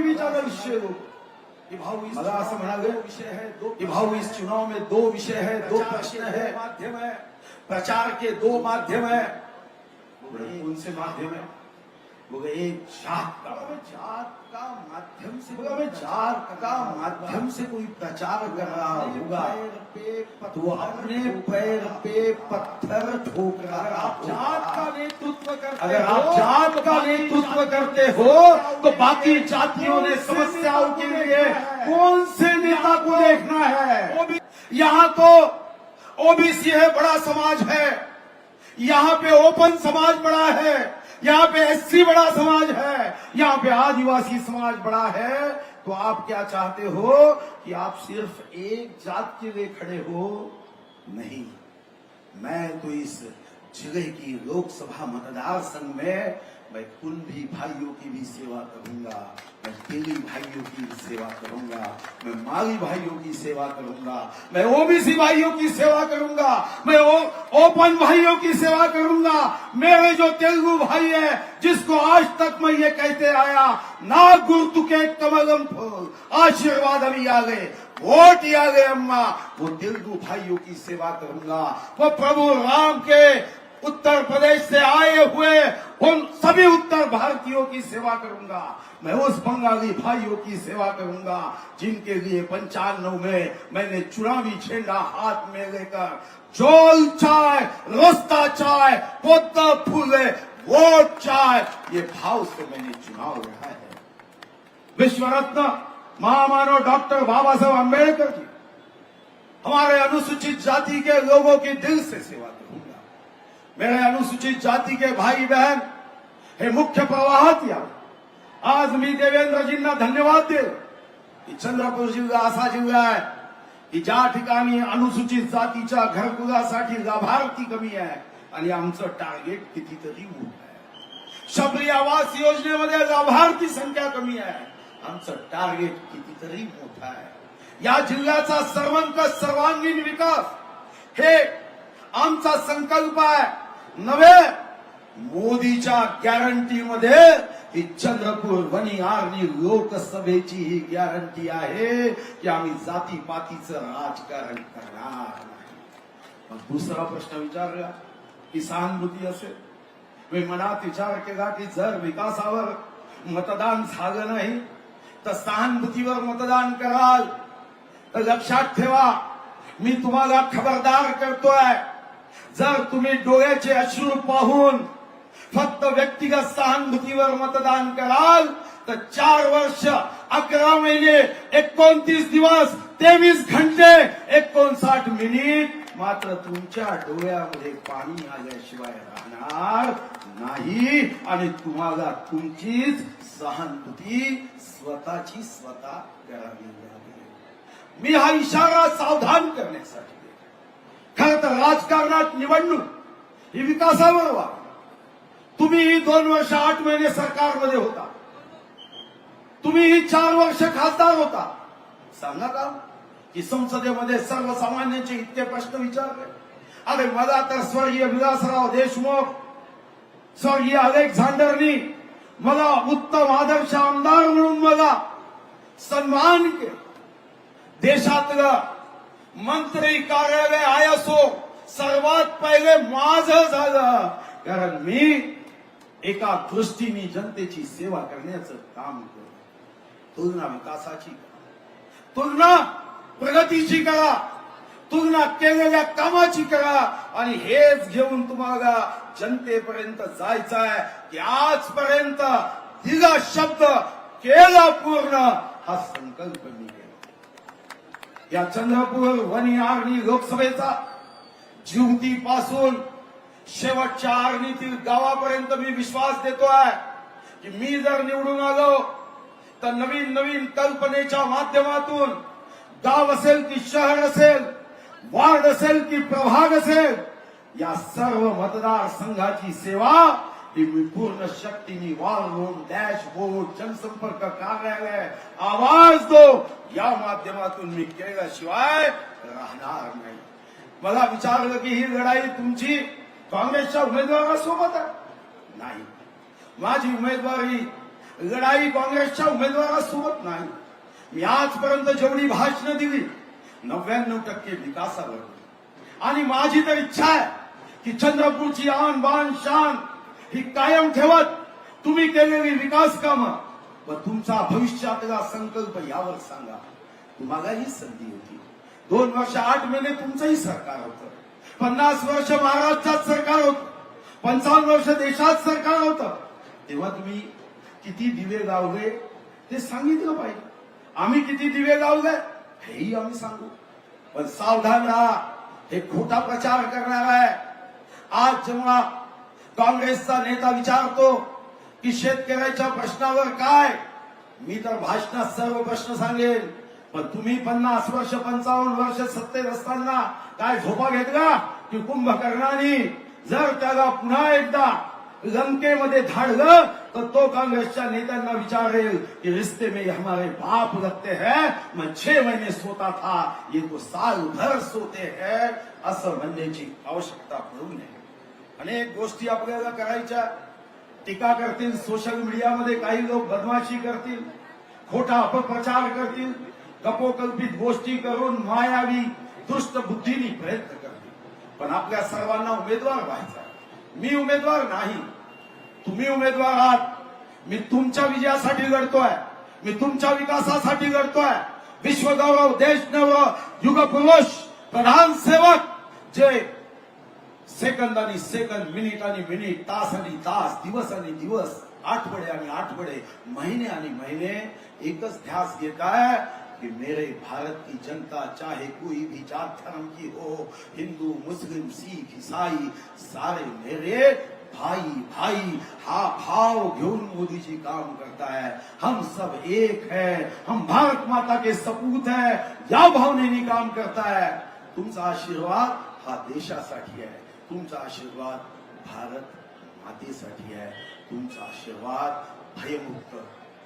के beach अगर विषय हो कि भाऊ इस मला असं चुनाव में म्हणावे दो विषय है दो कि भाऊ इस चुनाव में दो विषय है दो प्रचार प्रश्न के है। दो माध्यम है। प्रचार के दो माध्यम है। कौन से माध्यम है। वो जात का जात का माध्यम से हमें जात का माध्यम से कोई प्रचार कर रहा होगा। तो अपने पैर पे पत्थर ठोक रहा आप जात का नेतृत्व करते अगर आप जात का नेतृत्व करते हो तो बाकी जातियों ने समस्याओं के लिए कौन से नेता को देखना है? यहाँ तो ओबीसी है बड़ा समाज है। यहाँ पे ओपन समाज बड़ा है। यहाँ पे एससी बड़ा समाज है, यहाँ पे आदिवासी समाज बड़ा है। तो आप क्या चाहते हो कि आप सिर्फ़ एक जात के लिए खड़े हो? नहीं। मैं तो इस ज़िले की लोकसभा मतदार संघ में मैं कुंभी भाइयों की भी सेवा करूँगा, मैं तेली भाइयों की भी सेवा करूँगा, मैं माली भाइयों की सेवा करूँगा, मैं ओबीसी भाइयों की सेवा करूँगा, मैं ओपन भाइयों की सेवा करूँगा। मेरे जो तेलुगु भाई है, जिसको आज तक मैं ये कहते आया ना गुर्तु के कमलम आशीर्वाद अभी आ गए, वोट आ गए अम्मा। वो तेलुगु भाइयों की सेवा करूँगा। वो प्रभु राम के उत्तर प्रदेश से आए भारतीयों की सेवा करूँगा। मैं उस बंगाली भाइयों की सेवा करूँगा, जिनके लिए पंचानवे में मैंने चुनावी झंडा हाथ में लेकर चोल चाय, रोस्ता चाय पोता फूले, वोट चाय, ये भाव से मैंने चुनाव लड़ा है। विश्व रत्न महामानव डॉक्टर बाबा साहब अंबेडकर की हमारे अनुसूचित जाति के लोगों की दिल से सेवा करूँगा। मेरे अनुसूचित जाति के भाई बहन हे मुख्य प्रवाहात या. आज मी देवेंद्रजींना धन्यवाद देव की चंद्रपूर जिल्हा असा जिल्हा आहे की ज्या ठिकाणी अनुसूचित जातीच्या घरकुलासाठी लाभार्थी कमी आहे आणि आमचं टार्गेट कितीतरी मोठं आहे. शबरी आवास योजनेमध्ये लाभार्थी संख्या कमी आहे. आमचं टार्गेट कितीतरी मोठं आहे. या जिल्ह्याचा सर्वंकष सर्वांगीण विकास हे आमचा संकल्प आहे. नव्हे मोदीच्या गॅरंटीमध्ये ही चंद्रपूर वणी आर्णी लोकसभेची ही गॅरंटी आहे की आम्ही जाती पातीचं राजकारण करणार नाही. दुसरा प्रश्न विचारला की सहानुभूती असेल. मी मनात विचार केला की जर विकासावर मतदान झालं नाही तर सहानुभूतीवर मतदान कराल. तर लक्षात ठेवा मी तुम्हाला खबरदार करतोय. जर तुम्ही डोळ्याचे अश्रू पाहून फक्त व्यक्तिगत सहानुभूतीवर मतदान कराल तर चार वर्ष अकरा महिने एकोणतीस दिवस तेवीस घंटे एकोणसाठ मिनिट मात्र तुमच्या डोळ्यामध्ये पाणी आल्याशिवाय राहणार नाही. आणि तुम्हाला तुमचीच सहानुभूती स्वतःची स्वतः करावी लागेल. मी हा इशारा सावधान करण्यासाठी खर तर राजकारणात निवडणूक ही विकासावर व्हावी तुम्ही ही दोन वर्ष आठ महिने सरकारमध्ये होता. तुम्ही ही चार वर्ष खासदार होता. सांगा का? की संसदेमध्ये सर्वसामान्यांचे इतके प्रश्न विचारले. अरे मला तर स्वर्गीय विलासराव देशमुख स्वर्गीय अलेक्झांडरनी मला उत्तम आदर्श आमदार म्हणून मला सन्मान केला. देशातलं मंत्री कार्यालय आयसो असो सर्वात पहिले माझं झालं. कारण मी एका दृष्टीने जनतेची सेवा करण्याचं काम करतो तुलना विकासाची तुलना प्रगतीची करा. तुलना केलेल्या कामाची करा. आणि हेच घेऊन तुम्हाला जनतेपर्यंत जायचं आहे की आजपर्यंत दिला शब्द केला पूर्ण हा संकल्प मी केला. या चंद्रपूर वनी आर्णी लोकसभेचा जिवती पासून शेवटच्या आर्णीतील गावापर्यंत मी विश्वास देतोय की मी जर निवडून आलो तर नवीन नवीन कल्पनेच्या माध्यमातून गाव असेल की शहर असेल वार्ड असेल की प्रभाग असेल या सर्व मतदारसंघाची सेवा ही मी पूर्ण शक्तीने वॉल रूम डॅशबोर्ड जनसंपर्क कार्यालय आवाज दो या माध्यमातून मी केल्याशिवाय राहणार नाही. मला विचारलं की ही लढाई तुमची काँग्रेसच्या उमेदवारासोबत आहे. नाही. माझी उमेदवारी लढाई काँग्रेसच्या उमेदवारासोबत नाही. मी आजपर्यंत जेवढी भाषणं दिली नव्याण्णव टक्के विकासावर. आणि माझी तर इच्छा आहे की चंद्रपूरची आन बान शान ही कायम ठेवत तुम्ही केलेली विकास कामं व तुमचा भविष्यातला संकल्प यावर सांगा. तुम्हाला ही संधी होती. दोन वर्ष आठ महिने तुमचंही सरकार होतं. पन्नास वर्ष महाराष्ट्रात सरकार होतं. पंचावन्न वर्ष देशात सरकार होतं. तेव्हा तुम्ही किती दिवे लावले ते सांगितलं पाहिजे. आम्ही किती दिवे लावले हेही आम्ही सांगू. पण सावधान राहा. हे खोटा प्रचार करणार आहे. आज जेव्हा काँग्रेसचा नेता विचारतो की शेतकऱ्याच्या प्रश्नावर काय मी तर भाषणात सर्व प्रश्न सांगेन. पण तुम्ही पन्नास वर्ष पंचावन्न वर्ष सत्तेत असताना काय झोपा घेतला? की कुंभकर्णाने जर त्याला पुन्हा एकदा लंकेमध्ये धाडलं तर तो काँग्रेसच्या नेत्यांना विचारेल की रिश्ते में हमारे बाप लगते हैं मग छे महिने सोता था ये तो साल भर सोते है असं म्हणण्याची आवश्यकता पडू नये अनेक गोष्टी आपल्याला करायच्या. टीका करतील सोशल मीडियामध्ये काही लोक बदमाशी करतील खोटा अपप्रचार करतील. कपोकल्पित गोष्टी करून मायावी दुष्ट बुद्धीनी प्रयत्न करते. पण आपल्या सर्वांना उमेदवार व्हायचा मी उमेदवार नाही. तुम्ही उमेदवार आहात. मी तुमच्या विजयासाठी लढतोय. मी तुमच्या विकासासाठी लढतोय. विश्वगौरव देश नव युगपुरुष प्रधान सेवक जे सेकंद आणि सेकंद मिनिट आणि मिनिट तास आणि तास दिवस आणि दिवस आठवडे आणि आठवडे महिने आणि महिने एकच ध्यास घेत आहे. कि मेरे भारत की जनता चाहे कोई भी जात धर्म की हो, हिंदू, मुस्लिम, सिख, ईसाई, सारे मेरे भाई भाई, हा भाव घेऊन मोदी जी काम करता है हम सब एक है, हम भारत माता के सपूत है, या भावनेने काम करता है तुमचा आशीर्वाद हा देशा देशासाठी आहे, तुमचा आशीर्वाद भारत मातेसाठी आहे, तुमचा आशीर्वाद भयमुक्त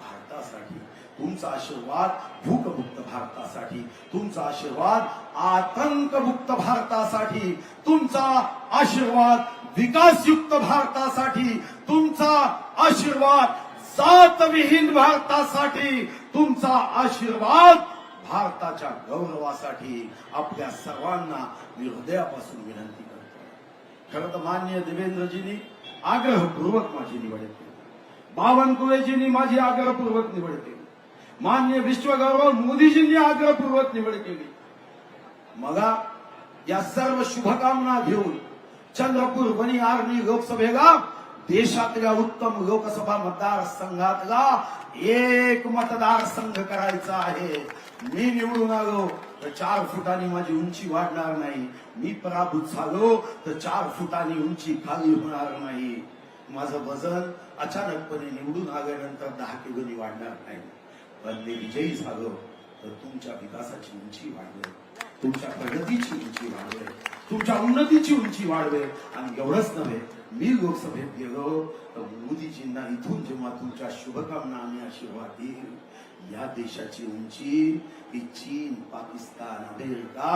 भारतासाठी. तुमचा आशीर्वाद भूकमुक्त भारतासाठी. तुमचा आशीर्वाद आतंकमुक्त भारतासाठी. तुमचा आशीर्वाद विकासयुक्त भारतासाठी. तुमचा आशीर्वाद जातविहीन भारतासाठी. तुमचा आशीर्वाद भारताच्या गौरवासाठी. आपल्या सर्वांना मी हृदयापासून विनंती करतो. खरं तर मान्य देवेंद्रजींनी आग्रहपूर्वक माझी निवड केली. बावनकुळेजींनी माझी आग्रहपूर्वक निवड केली. मान्य विश्वगौरव मोदीजींनी आग्रहपूर्वक निवड केली. मगा या सर्व शुभकामना घेऊन चंद्रपूर वणी आर्मी लोकसभेला देशातल्या उत्तम लोकसभा मतदारसंघातला एक मतदारसंघ करायचा आहे. मी निवडून आलो तर चार फुटांनी माझी उंची वाढणार नाही. मी पराभूत झालो तर चार फुटांनी उंची खाली होणार नाही. माझं वजन अचानकपणे निवडून आल्यानंतर दहा किलोनी वाढणार नाही. पण मी विजयी झालो तर तुमच्या विकासाची उंची वाढवेल. तुमच्या प्रगतीची उंची वाढवेल. तुमच्या उन्नतीची उंची वाढवेल. आणि एवढंच नव्हे मी लोकसभेत गेलो तर मोदीजींना इथून जेव्हा तुमच्या शुभकामना आणि आशीर्वाद देईल या देशाची उंची ही चीन पाकिस्तान अमेरिका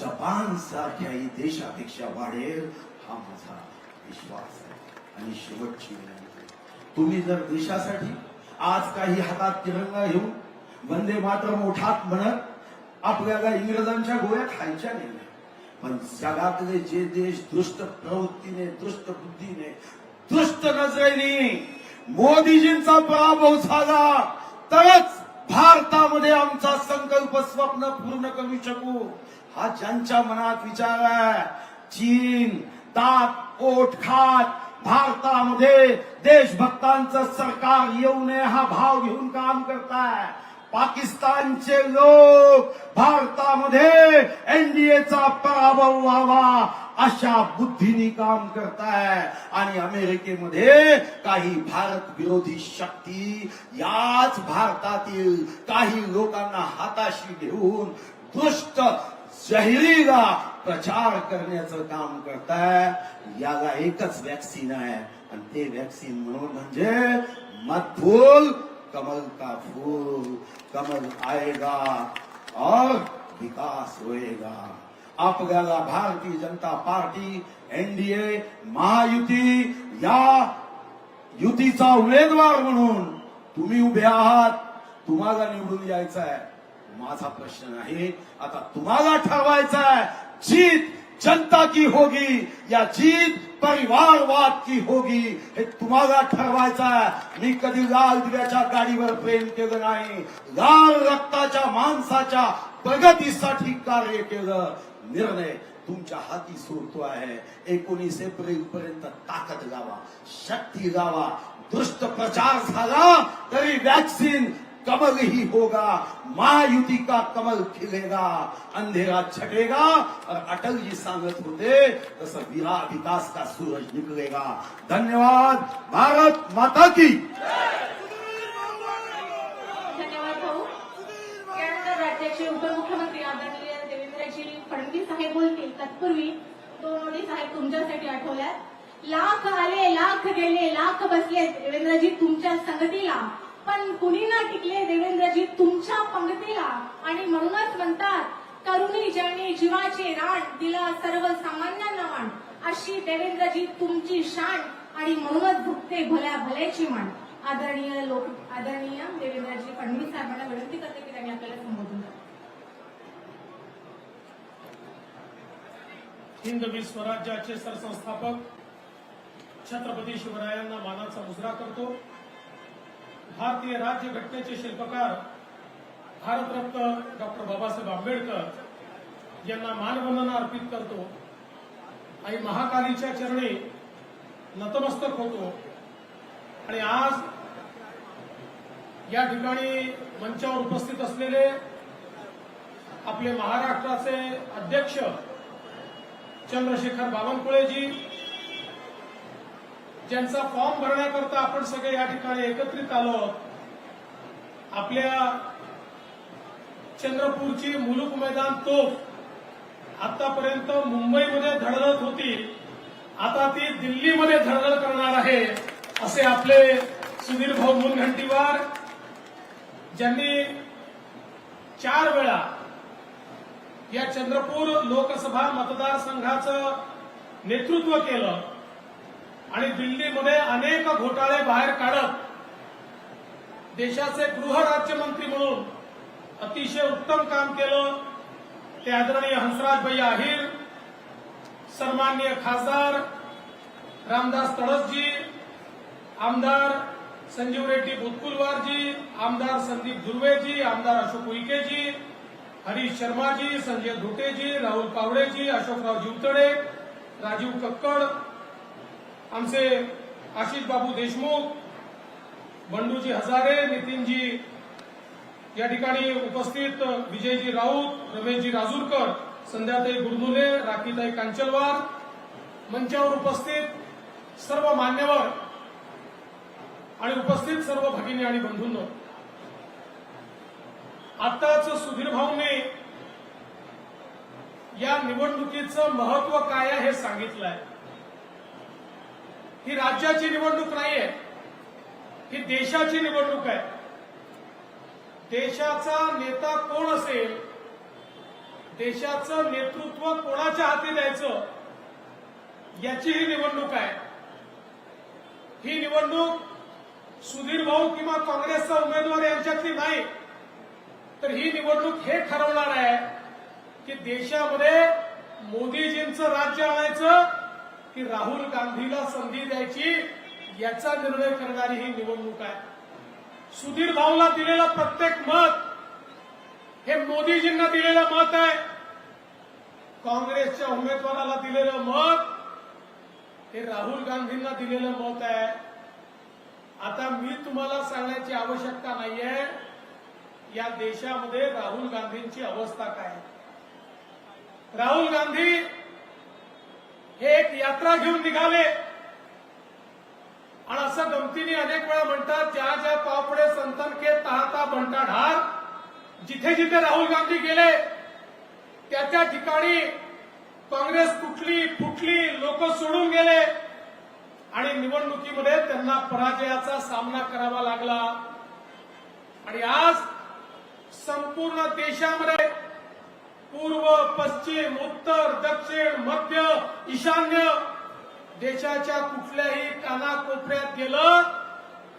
जपान सारख्याही देशापेक्षा वाढेल हा माझा विश्वास आहे. आणि शेवटची विनंती. तुम्ही जर देशासाठी आज काही हातात तिरंगा घेऊन वंदे मात्र मोठात म्हणत आपल्याला इंग्रजांच्या गोळ्या खायच्या नाही. पण जगातले जे देश दुष्ट प्रवृत्तीने दुष्ट बुद्धीने दुष्ट नजरेने मोदीजींचा पराभव झाला तरच भारतामध्ये आमचा संकल्प स्वप्न पूर्ण करू शकू. हा ज्यांच्या मनात विचार आहे चीन दात ओठ खात भारतामध्ये देशभक्तांचं सरकार येऊ नये हा भाव घेऊन काम करताय. पाकिस्तानचे लोक भारतामध्ये एनडीएचा पराभव व्हावा अशा बुद्धीने काम करताय. आणि अमेरिकेमध्ये काही भारत विरोधी शक्ती याच भारतातील काही लोकांना हाताशी घेऊन दुष्ट शहिरीला प्रचार करण्याचं काम करताय. याला एकच वॅक्सिन आहे. आणि ते वॅक्सिन मत फूल कमल का फूल, कमल आएगा और विकास होएगा. आपल्याला भारतीय जनता पार्टी, एनडीए, महायुती या युतीचा उमेदवार म्हणून तुम्ही उभे आहात. निवडून यायचं आहे माझा प्रश्न नाही. आता तुम्हाला ठरवायचा आहे जीत जनता की होगी या जीत परिवारवाद की होगी हे तुम्हाला ठरवायचं आहे मी कधी लाल दिव्याच्या गाडीवर प्रेम केलं नाही लाल रक्ताच्या माणसाच्या प्रगतीसाठी कार्य केलं. निर्णय तुमच्या हाती सोडतो आहे. एकोणीस एप्रिल पर्यंत ताकद लावा शक्ती लावा. दुष्ट प्रचार झाला तरी वॅक्सिन कमल ही होगा महायुति का कमल खिलेगा अंधेरा छटेगा और अटल जी सांगत होते तसं विरा विकास का सूरज निकलेगा। धन्यवाद भारत माता की। धन्यवाद भाऊ। यानंतर राज्याचे उपमुख्यमंत्री आदरणीय देवेंद्रजी फडणवीस साहेब बोलतील. तत्पूर्वी दोन ओळी साहेब तुमच्यासाठी आठवल्यात. लाख आले लाख गेले लाख बसले देवेंद्रजी तुमच्या संगतीला पण कुणी ना टिकले देवेंद्रजी तुमच्या पंगतीला आणि म्हणूनच म्हणतात तरुणी ज्यांनी जीवाचे रान दिला सर्वसामान्यांना मान अशी देवेंद्रजी तुमची शान आणि म्हणूनच भुकते भल्या भल्याची मान आदरणीय लोक आदरणीय देवेंद्रजी फडणवीस साहेबांना विनंती करते की त्यांनी आपल्याला संबोधून करावं. हिंदवी स्वराज्याचे सरसंस्थापक छत्रपती शिवरायांना मानाचा मुजरा करतो भारतीय राज्य घटनेचे शिल्पकार भारतरत्न डॉक्टर बाबासाहेब आंबेडकर यांना मानवंदना अर्पित करतो. आणि महाकालीच्या चरणी नतमस्तक होतो. आणि आज या ठिकाणी मंचावर उपस्थित असलेले आपले महाराष्ट्राचे अध्यक्ष चंद्रशेखर बावनकुळेजी ज्यांचा फॉर्म भरण्याकरता आपण सगळे या ठिकाणी एकत्रित आलो. आपल्या चंद्रपूरची मुलुक मैदान तोफ आतापर्यंत मुंबईमध्ये धडधड होती. आता ती दिल्लीमध्ये धडधड करणार आहे असे आपले सुधीर भाऊ मुनघंटीवार ज्यांनी चार वेळा या चंद्रपूर लोकसभा मतदारसंघाचं नेतृत्व केलं. आणि दिल्लीमध्ये अनेक घोटाळे बाहेर काढत देशाचे गृहराज्यमंत्री म्हणून अतिशय उत्तम काम केलं. ते आदरणीय हंसराज अहिर सन्माननीय खासदार रामदास तडसजी आमदार संजीव रेड्डी बुतकुलवारजी आमदार संदीप धुर्वेजी आमदार अशोक उईकेजी हरीश शर्माजी संजय धोटेजी राहुल पावडेजी अशोकराव जिवतडे राजीव कक्कड आमचे आशिष बाबू देशमुख बंडूजी हजारे नितीनजी या ठिकाणी उपस्थित विजयजी राऊत रमेशजी राजूरकर संध्याताई गुरनुले राखीताई कांचलवार मंचावर उपस्थित सर्व मान्यवर आणि उपस्थित सर्व भगिनी आणि बंधूंनो आताच सुधीर भाऊने या निवडणुकीचं महत्त्व काय आहे हे सांगितलंय. ही राज्याची निवडणूक नाहीये. ही देशाची निवडणूक आहे. देशाचा नेता कोण असेल? देशाचं नेतृत्व कोणाच्या हाती द्यायचं? याची ही निवडणूक आहे. ही निवडणूक सुधीर भाऊ किंवा काँग्रेसचा उमेदवार यांच्यातली नाही. तर ही निवडणूक हे ठरवणार आहे की देशामध्ये मोदीजींचं राज्य आणायचं की राहुल गांधीला संधी द्यायची याचा निर्णय करणारी ही निवडणूक आहे. सुधीर भाऊला दिलेलं प्रत्येक मत हे मोदीजींना दिलेलं मत आहे. काँग्रेसच्या उमेदवाराला दिलेलं मत हे राहुल गांधींना दिलेलं मत आहे. आता मी तुम्हाला सांगण्याची आवश्यकता नाहीये. या देशामध्ये राहुल गांधींची अवस्था काय राहुल गांधी हे एक यात्रा घेऊन निघाले. आणि असं गमतीने अनेक वेळा म्हणतात ज्या ज्या पापडे संतन के तहाता बनता ढार जिथे जिथे राहुल गांधी गेले त्या त्या ठिकाणी काँग्रेस तुटली फुटली लोक सोडून गेले. आणि निवडणुकीमध्ये त्यांना पराजयाचा सामना करावा लागला. आणि आज संपूर्ण देशामध्ये पूर्व पश्चिम उत्तर दक्षिण मध्य ईशान्य देशाच्या कुठल्याही कानाकोपऱ्यात गेलं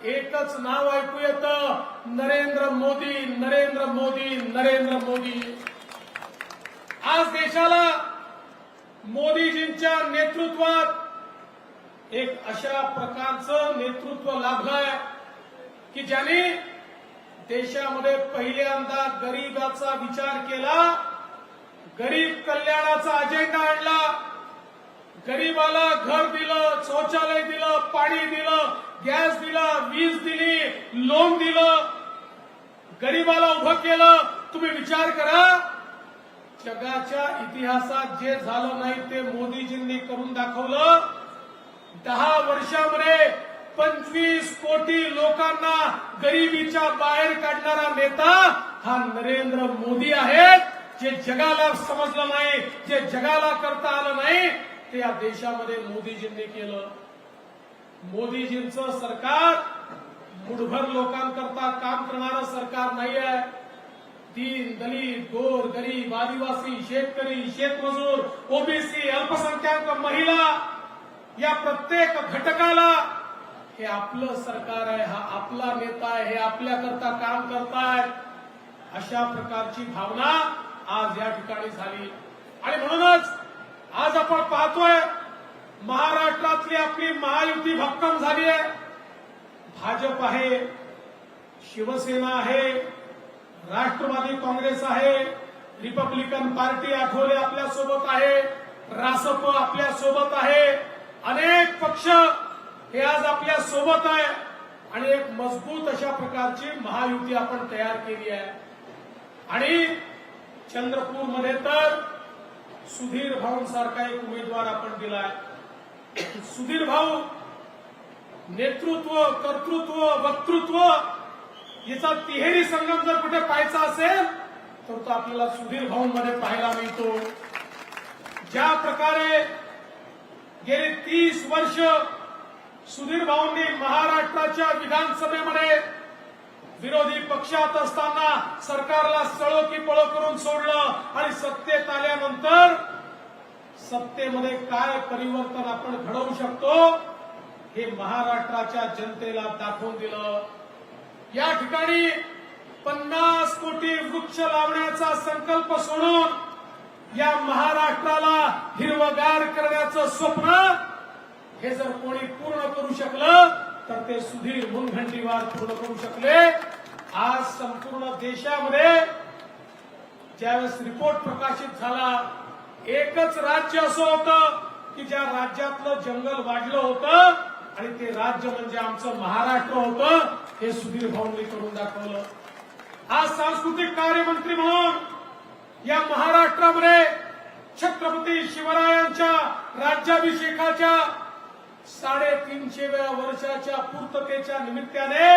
एकच नाव ऐकू येतं नरेंद्र मोदी नरेंद्र मोदी नरेंद्र मोदी. आज देशाला मोदीजींच्या नेतृत्वात एक अशा प्रकारचं नेतृत्व लाभलंय की ज्यांनी देशामध्ये पहिल्यांदा गरीबाचा विचार केला गरीब कल्याणाचा अजेंडा आणला. गरीबाला घर दिलं शौचालय दिलं पाणी दिलं गॅस दिला वीज दिली लोन दिलं. गरीबाला उभं केलं. तुम्ही विचार करा जगाच्या इतिहासात जे झालं नाही ते मोदीजींनी करून दाखवलं. दहा वर्षामध्ये पंचवीस कोटी लोकांना गरिबीच्या बाहेर काढणारा नेता हा नरेंद्र मोदी आहेत. जे जगाला समजलं नाही जे जगाला करता आलं नाही ते या देशामध्ये मोदीजींनी केलं. मोदीजींचं सरकार मुठभर लोकांकरता काम करणारं सरकार नाही आहे तीन दलित गोर गरीब आदिवासी शेतकरी शेतमजूर ओबीसी अल्पसंख्याक महिला या प्रत्येक घटकाला हे आपलं सरकार आहे हा आपला नेता आहे हे आपल्याकरता काम करताय अशा प्रकारची भावना आज या ठिकाणी झाली. आणि म्हणूनच आज आपण पाहतोय महाराष्ट्रातली आपली महायुती भक्कम झाली आहे. भाजप आहे शिवसेना आहे राष्ट्रवादी काँग्रेस आहे रिपब्लिकन पार्टी आठवले आपल्यासोबत आहे रासप आपल्यासोबत आहे. अनेक पक्ष हे आज आपल्यासोबत आहे. आणि एक मजबूत अशा प्रकारची महायुती आपण तयार केली आहे. आणि चंद्रपूरमध्ये तर सुधीर भाऊंसारखा एक उमेदवार आपण दिलाय. सुधीर भाऊ नेतृत्व कर्तृत्व वक्तृत्व याचा तिहेरी संगम जर कुठे पाहायचा असेल तर तो आपल्याला सुधीर भाऊंमध्ये पाहायला मिळतो. ज्या प्रकारे गेली तीस वर्ष सुधीर भाऊंनी महाराष्ट्राच्या विधानसभेमध्ये विरोधी पक्षात असताना सरकारला सळो की पळो करून सोडलं आणि सत्तेत आल्यानंतर सत्तेमध्ये काय परिवर्तन आपण घडवू शकतो हे महाराष्ट्राच्या जनतेला दाखवून दिलं. या ठिकाणी पन्नास कोटी वृक्ष लावण्याचा संकल्प सोडून या महाराष्ट्राला हिरवगार करण्याचं स्वप्न हे जर कोणी पूर्ण करू शकलं तर ते सुधीर मुनगंटीवार पूर्ण करू शकले. आज संपूर्ण देशामध्ये ज्यावेळेस रिपोर्ट प्रकाशित झाला एकच राज्य असं होतं की ज्या राज्यातलं जंगल वाढलं होतं आणि ते राज्य म्हणजे आमचं महाराष्ट्र होतं हे सुधीर भाऊंनी करून दाखवलं. आज सांस्कृतिक कार्यमंत्री म्हणून या महाराष्ट्रामध्ये छत्रपती शिवरायांच्या राज्याभिषेकाच्या साडेतीनशेव्या वर्षाच्या पूर्ततेच्या निमित्ताने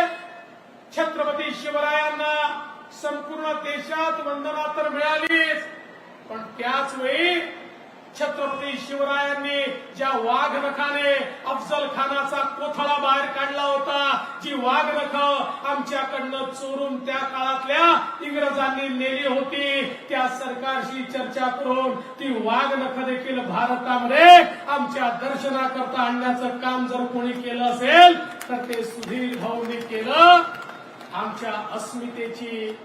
छत्रपती शिवरायांना संपूर्ण देशात वंदना तर मिळालीच पण त्याच वेळी छत्रपती शिवरायांनी ज्या वाघनखाने अफजल खानाचा कोथळा बाहेर काढला होता जी वाघनख आमच्याकडनं चोरून त्या काळातल्या इंग्रजांनी नेली होती त्या सरकारशी चर्चा करून ती वाघनख देखील भारतामध्ये आमच्या दर्शनाकरता आणण्याचं काम जर कोणी केलं असेल तर ते सुधीर भाऊंनी केलं. आमच्या अस्मितेची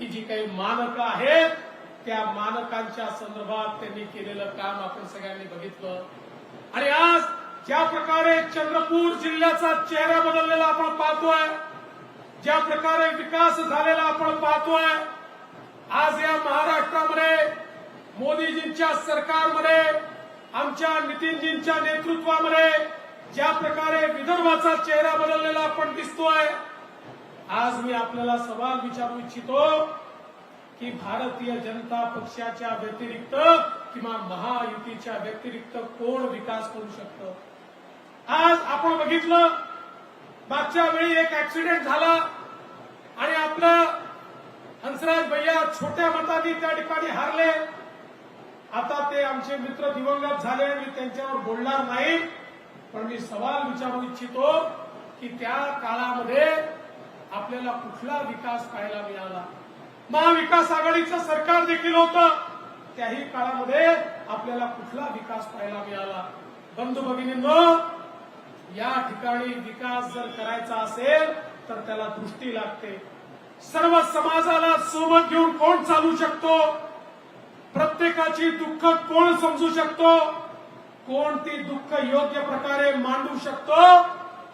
ही जी काही मानकं आहेत त्या मानकांच्या संदर्भात त्यांनी केलेलं काम आपण सगळ्यांनी बघितलं. आणि आज ज्या प्रकारे चंद्रपूर जिल्ह्याचा चेहरा बदललेला आपण पाहतोय ज्या प्रकारे विकास झालेला आपण पाहतोय आज या महाराष्ट्रामध्ये मोदीजींच्या सरकारमध्ये आमच्या नितीनजींच्या नेतृत्वामध्ये ज्या प्रकारे विदर्भाचा चेहरा बदललेला आपण दिसतोय आज मी आपल्याला सवाल विचारू इच्छितो की भारतीय जनता पक्षाच्या व्यतिरिक्त किंवा महायुतीच्या व्यतिरिक्त कोण विकास करू शकतं? आज आपण बघितलं मागच्या वेळी एक ऍक्सिडेंट झाला आणि आपलं हंसराज भैया छोट्या मताने त्या ठिकाणी हारले. आता ते आमचे मित्र दिवंगत झाले मी त्यांच्यावर बोलणार नाही पण मी सवाल विचारू इच्छितो की त्या काळामध्ये आपल्याला कुठला विकास पाहायला मिळाला? महाविकास आघाडीचं सरकार देखील होतं. त्याही काळामध्ये आपल्याला कुठला विकास पाहायला मिळाला? बंधू भगिनींनो या ठिकाणी विकास जर करायचा असेल तर त्याला दृष्टी लागते. सर्व समाजाला सोबत घेऊन कोण चालू शकतो? प्रत्येकाची दुःख कोण समजू शकतो? कोण ती दुःख योग्य प्रकारे मांडू शकतो?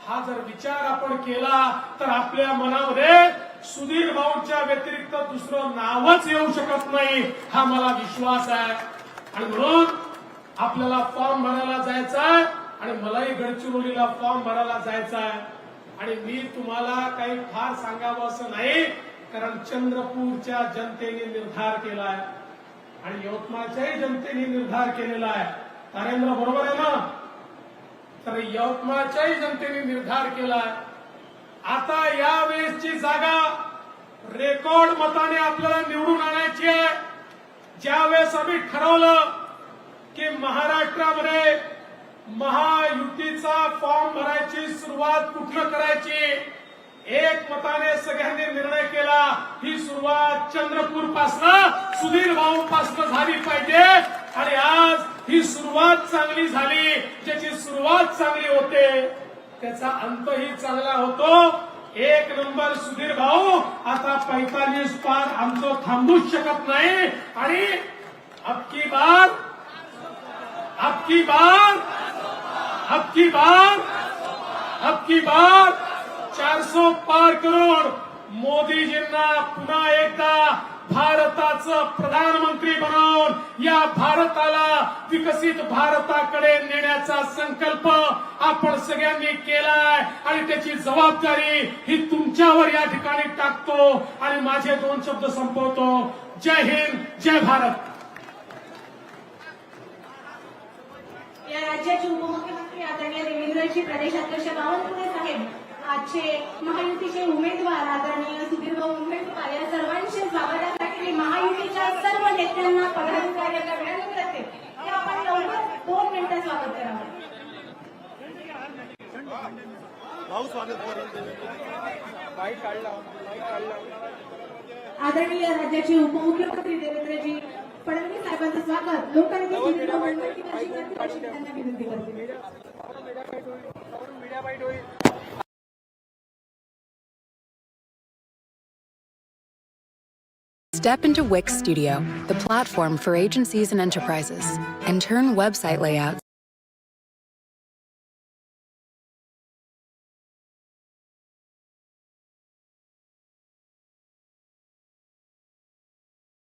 हा जर विचार आपण केला तर आपल्या मनामध्ये सुधीर भाऊंच्या व्यतिरिक्त दुसरं नावच येऊ शकत नाही हा मला विश्वास आहे. आणि म्हणून आपल्याला फॉर्म भरायला जायचा आहे आणि मलाही गडचिरोलीला फॉर्म भरायला जायचा आहे. आणि मी तुम्हाला काही फार सांगावं असं नाही कारण चंद्रपूरच्या जनतेने निर्धार केलाय आणि यवतमाळच्याही जनतेने निर्धार केलेला आहे. तारेंद्र बरोबर आहे ना? तर यवतमाळच्याही जनतेने निर्धार केलाय आता या वेळेसची जागा रेकॉर्ड मताने आपल्याला निवडून आणायची आहे. ज्यावेळेस आम्ही ठरवलं की महाराष्ट्रामध्ये महायुतीचा फॉर्म भरायची सुरुवात कुठलं करायची एक मताने सगळ्यांनी निर्णय केला ही सुरुवात चंद्रपूर पासनं सुधीर भाऊ पासनं झाली पाहिजे. आणि आज ही सुरुवात चांगली झाली ज्याची सुरुवात चांगली होते त्याचा अंतही चांगला होतो. एक नंबर सुधीर भाऊ आता पैतालीस पार आमचं थांबूच शकत नाही. आणि अबकी बार अबकी बार अबकी बार अबकी बार चारसो पार करोड मोदीजींना पुन्हा एकदा भारताचं प्रधानमंत्री बनवून या भारताला विकसित भारताकडे नेण्याचा संकल्प आपण सगळ्यांनी केलाय. आणि त्याची जबाबदारी ही तुमच्यावर या ठिकाणी टाकतो. आणि माझे दोन शब्द संपवतो. जय हिंद जय भारत. या राज्याचे उपमुख्यमंत्री आदरणीय देवेंद्रजी प्रदेशाध्यक्ष बावनकुळे साहेब आजचे महायुतीचे उमेदवार आदरणीय सुधीरभाऊ मुनगंटीवार या सर्वांचे स्वागतासाठी महायुतीच्या सर्व नेत्यांना पदाधिकाऱ्यांना विनंती करते की आपण लवकर दोन मिनिटं स्वागत करावं आदरणीय राज्याचे उपमुख्यमंत्री देवेंद्रजी फडणवीस साहेबांचं स्वागत. त्यांना विनंती करते. Step into Wix Studio, the platform for agencies and enterprises, and turn website layouts